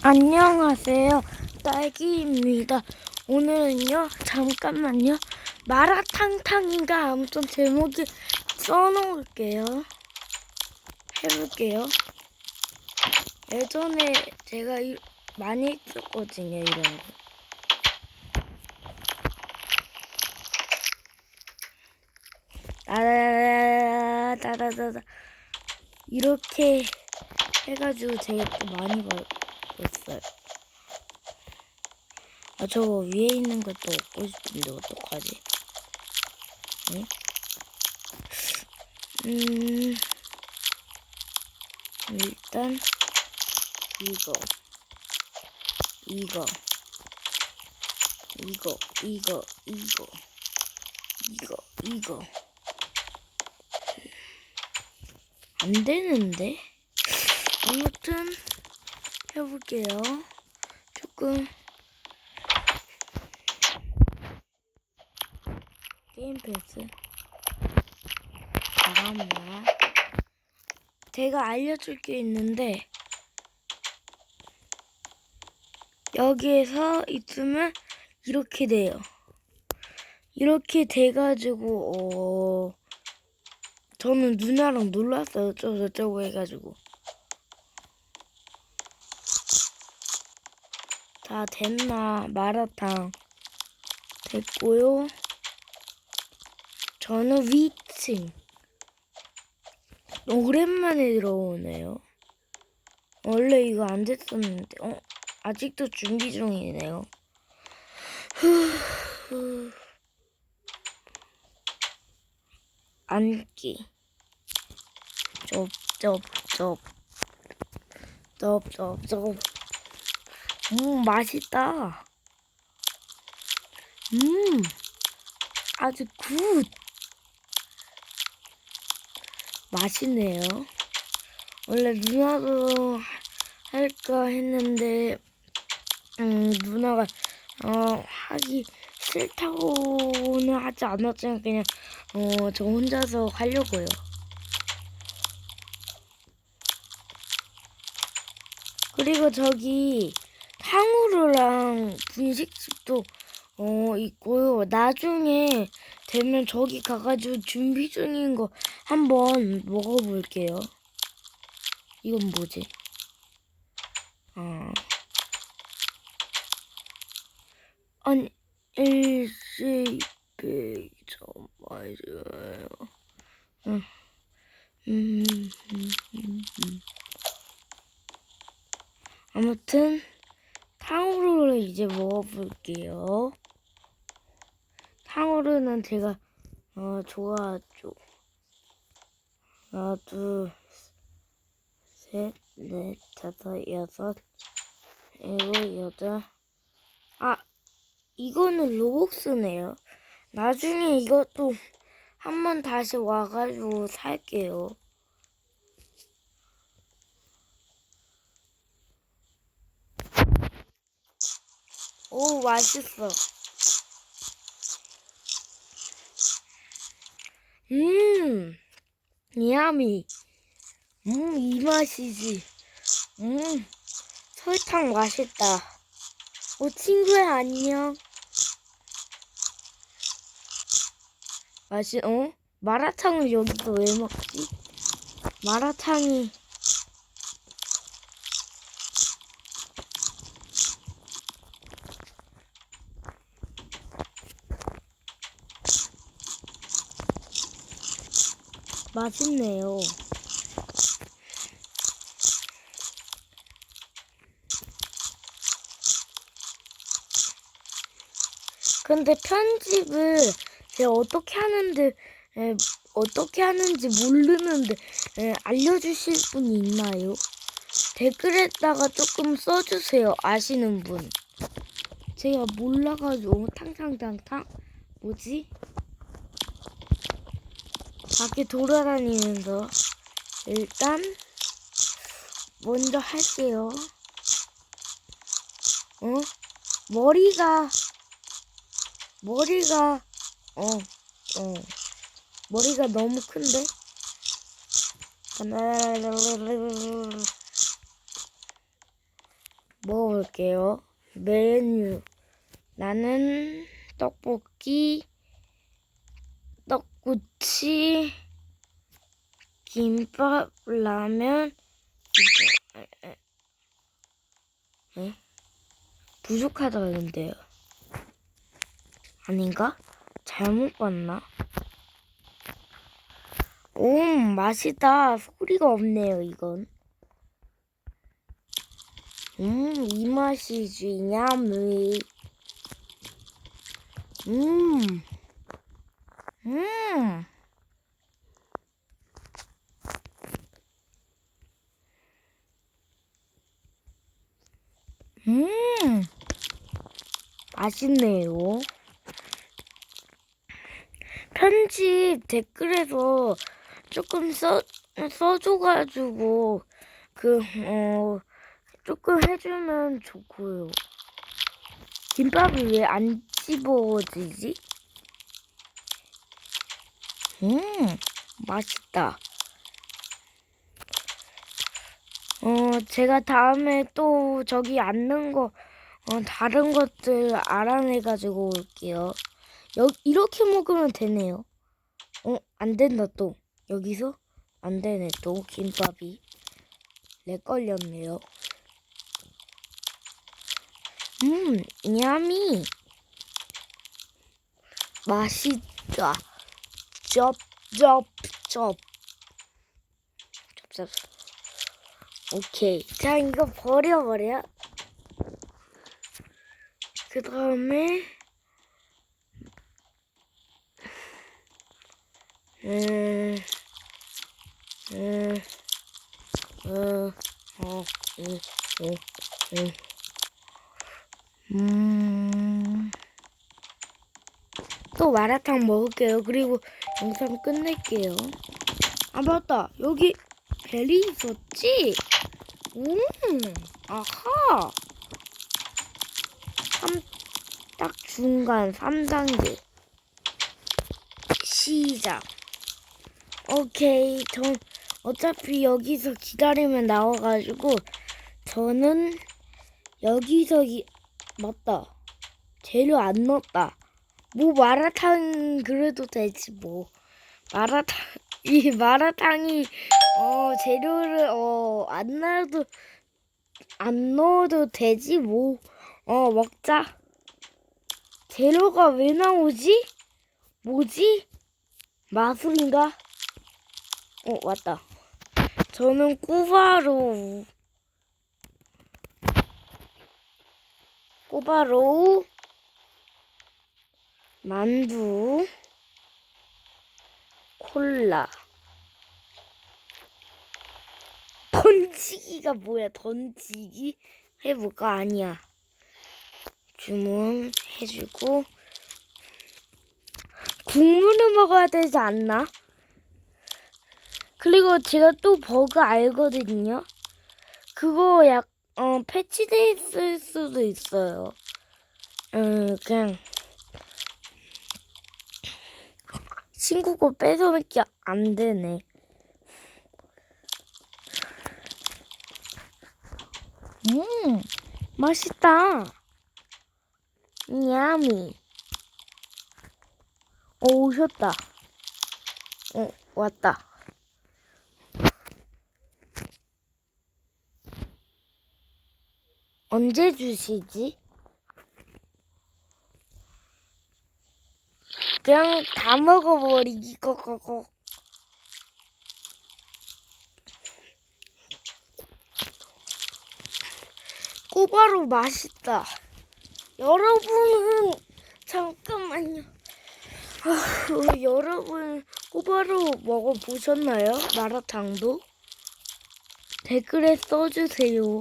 안녕하세요. 딸기입니다. 오늘은요, 잠깐만요. 마라탕탕인가 아무튼 제목이 써놓을게요. 해볼게요. 예전에 제가 이- 많이 했었거든요, 이런 거. 따다다다다다다 이렇게 해가지고 제가 또 많이 벌 었어요. 아, 저거 위에 있는 것도 얻고 싶은데 어떡하지? 응? 음, 일단, 이거, 이거, 이거, 이거, 이거, 이거, 이거. 안 되는데? 아무튼, 해볼게요. 조금, 게임 패스. 잠깐만. 제가 알려줄 게 있는데, 여기에서 있으면 이렇게 돼요. 이렇게 돼가지고, 어, 저는 누나랑 놀랐어요. 어쩌고 저쩌고 해가지고. 다 됐나? 마라탕. 됐고요. 저는 위층. 오랜만에 들어오네요. 원래 이거 안 됐었는데, 어? 아직도 준비 중이네요. 후, 후. 앉기. 쩝, 쩝, 쩝. 쩝, 쩝, 쩝. 음, 맛있다. 음, 아주 굿. 맛있네요. 원래 누나도 할까 했는데, 음, 누나가, 어, 하기 싫다고는 하지 않았지만, 그냥, 어, 저 혼자서 하려고요. 그리고 저기, 탕후루랑 분식집도, 어, 있고요. 나중에 되면 저기 가가지고 준비 중인 거 한번 먹어볼게요. 이건 뭐지? 아. 아니, 일시백 점 맞아요. 음, 음, 음, 음, 음. 아무튼, 탕후루를 이제 먹어볼게요. 탕후루는 제가, 어, 좋아하죠. 하나, 둘, 셋, 넷, 다섯, 여섯, 일곱, 여덟. 아, 이거는 로복스네요. 나중에 이것도 한번 다시 와가지고 살게요. 오, 맛있어. 음, 야미. 음, 이 맛이지. 음, 설탕 맛있다. 어, 친구야, 안녕. 맛이, 어? 마라탕을 여기서 왜 먹지? 마라탕이. 맛있네요. 근데 편집을 제가 어떻게 하는데 에, 어떻게 하는지 모르는데 에, 알려주실 분이 있나요? 댓글에다가 조금 써주세요. 아시는 분. 제가 몰라가지고 탕탕탕탕 뭐지? 밖에 돌아다니면서 일단 먼저 할게요. 어? 머리가 머리가 어, 어. 머리가 너무 큰데? 먹어볼게요. 메뉴. 나는 떡볶이, 떡꼬치, 김밥, 라면, 에, 에. 에? 부족하다는데요. 아닌가? 잘못 봤나? 오, 맛있다. 소리가 없네요, 이건. 음, 이 맛이지, 야미. 음, 음. 음, 맛있네요. 편집 댓글에서 조금 써, 써줘가지고, 그, 어, 조금 해주면 좋고요. 김밥이 왜안 씹어지지? 음, 맛있다. 어, 제가 다음에 또 저기 앉는 거, 어, 다른 것들 알아내가지고 올게요. 여, 이렇게 먹으면 되네요. 어, 안 된다, 또. 여기서? 안 되네, 또. 김밥이. 렉 걸렸네요. 음, 야미. 맛있다. 쩝, 쩝. 오케이. 자, 이거 버려버려. 그 다음에, 음, 음, 음, 어, 음, 음, 음. 음. 또 마라탕 먹을게요. 그리고 영상 끝낼게요. 아, 맞다. 여기 벨이 있었지? 음, 아하. 3, 딱 중간 3단계. 시작. 오케이. 전 어차피 여기서 기다리면 나와가지고 저는 여기서 기... 맞다. 재료 안 넣었다. 뭐 마라탕 그래도 되지 뭐. 마라탕 이 마라탕이 어 재료를 어안 넣어도 안 넣어도 되지 뭐. 어 먹자. 재료가 왜 나오지? 뭐지? 마술인가? 어 왔다. 저는 꾸바로 꼬바로우, 만두, 콜라. 던지기가 뭐야, 던지기? 해볼까? 아니야. 주문해주고, 국물을 먹어야 되지 않나? 그리고 제가 또 버그 알거든요. 그거 약, 어, 패치돼 있을 수도 있어요. 음, 그냥. 친구 거 뺏어먹기 안 되네. 음, 맛있다. 야미. 어, 오셨다. 어, 왔다. 언제 주시지? 그냥 다 먹어버리기 거거거. 꼬바로 맛있다. 여러분은 잠깐만요. 아, 여러분 꼬바로 먹어보셨나요? 마라탕도? 댓글에 써주세요.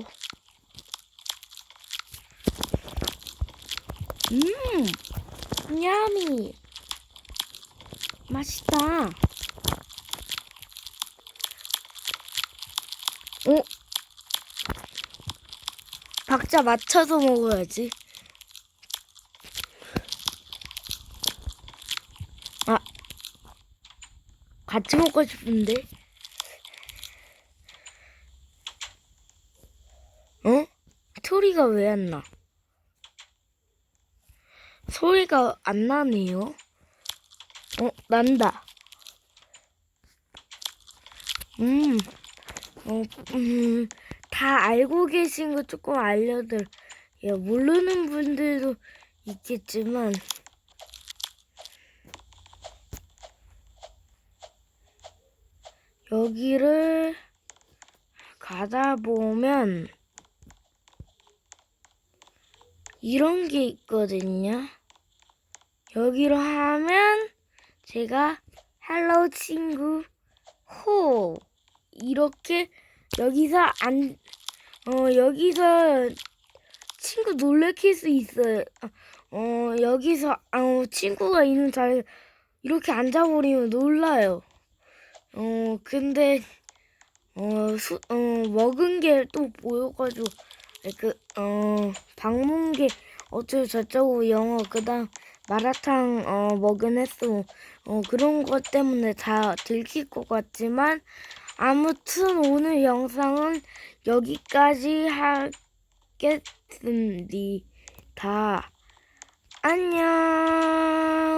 음, 야미. 맛있다. 어? 박자 맞춰서 먹어야지. 아, 같이 먹고 싶은데. 어? 소리 소리가 왜 안 나? 소리가 안 나네요. 어, 난다. 음, 어, 음, 다 알고 계신 거 조금 알려드려. 요 모르는 분들도 있겠지만, 여기를 가다 보면, 이런 게 있거든요. 여기로 하면 제가 헬로 친구 호 이렇게 여기서 안 어 여기서 친구 놀래킬 수 있어요. 어 여기서 어 친구가 있는 자리 이렇게 앉아버리면 놀라요. 어 근데 어, 수, 어 먹은 게 또 보여가지고 그 어 방문게 어쩌고 저쩌고 영어 그다음 마라탕 어 먹은 횟수 어 그런 것 때문에 다 들킬 것 같지만 아무튼 오늘 영상은 여기까지 하겠습니다. 안녕.